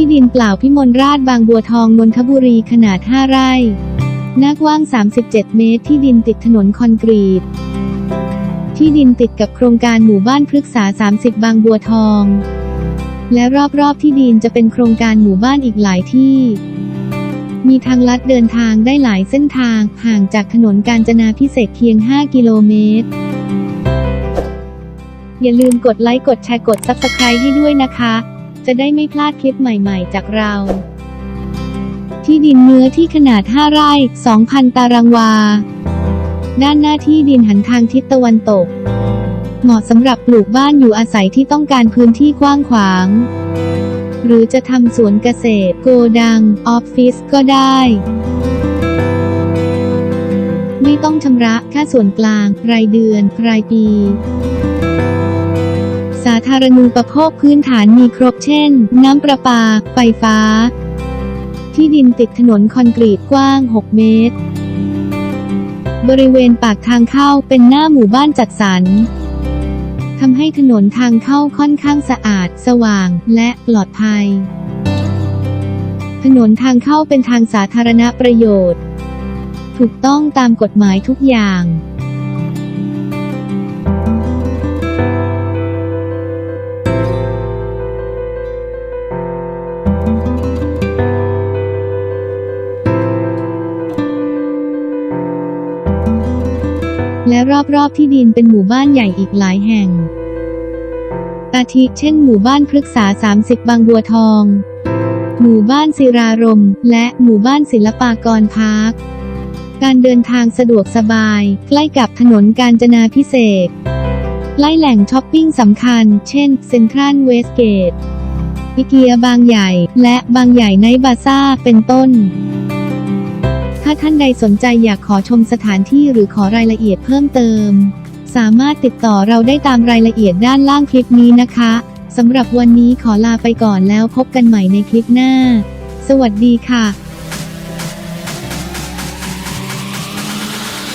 ที่ดินเปล่าพิมลราชบางบัวทองนนทบุรีขนาด 5 ไร่หน้ากว้าง 37 เมตร ที่ดินติดถนนคอนกรีต ที่ดินติดกับโครงการหมู่บ้านพฤกษา 30 บางบัวทอง และรอบๆที่ดินจะเป็นโครงการหมู่บ้านอีกหลายที่ มีทางลัดเดินทางได้หลายเส้นทาง ห่างจากถนนกาญจนาพิเศษกเพียง 5 กิโลเมตร อย่าลืมกดไลค์ กดแชร์ กด Subscribe ให้ด้วยนะคะ จะได้ไม่พลาดคลิปใหม่ๆ จากเรา ที่ดินเนื้อที่ขนาด 5 ไร่ 2,000 ตารางวา ด้านหน้าที่ดินหันทางทิศตะวันตก เหมาะสำหรับปลูกบ้านอยู่อาศัยที่ต้องการพื้นที่กว้างขวาง หรือจะทำสวนเกษตร โกดัง ออฟฟิศก็ได้ไม่ต้องชำระค่าส่วนกลาง รายเดือน รายปีาธารณูปโภคพื้นฐานมีครบเช่น น้ำประปา ไฟฟ้า ที่ดินติดถนนคอนกรีตกว้าง 6 เมตร บริเวณปากทางเข้าเป็นหน้าหมู่บ้านจัดสรรทำให้ถนนทางเข้าค่อนข้างสะอาด สว่าง และปลอดภัย ถนนทางเข้าเป็นทางสาธารณประโยชน์ ถูกต้องตามกฎหมายทุกอย่าง และรอบๆที่ดินเป็นหมู่บ้านใหญ่อีกหลายแห่ง อาทิเช่นหมู่บ้านพฤกษา 30 บางบัวทอง หมู่บ้านศิรารม และหมู่บ้านศิลปากรพาร์ค การเดินทางสะดวกสบาย ใกล้กับถนนกาญจนาพิเศษใกล้แหล่งช้อปปิ้งสำคัญ เช่น เซ็นทรัลเวสเกตอิเกียบางใหญ่ และบางใหญ่ในบาซ่าเป็นต้น ถ้าท่านใดสนใจอยากขอชมสถานที่หรือขอรายละเอียดเพิ่มเติม สามารถติดต่อเราได้ตามรายละเอียดด้านล่างคลิปนี้นะคะสำหรับวันนี้ขอลาไปก่อนแล้วพบกันใหม่ในคลิปหน้า สวัสดีค่ะ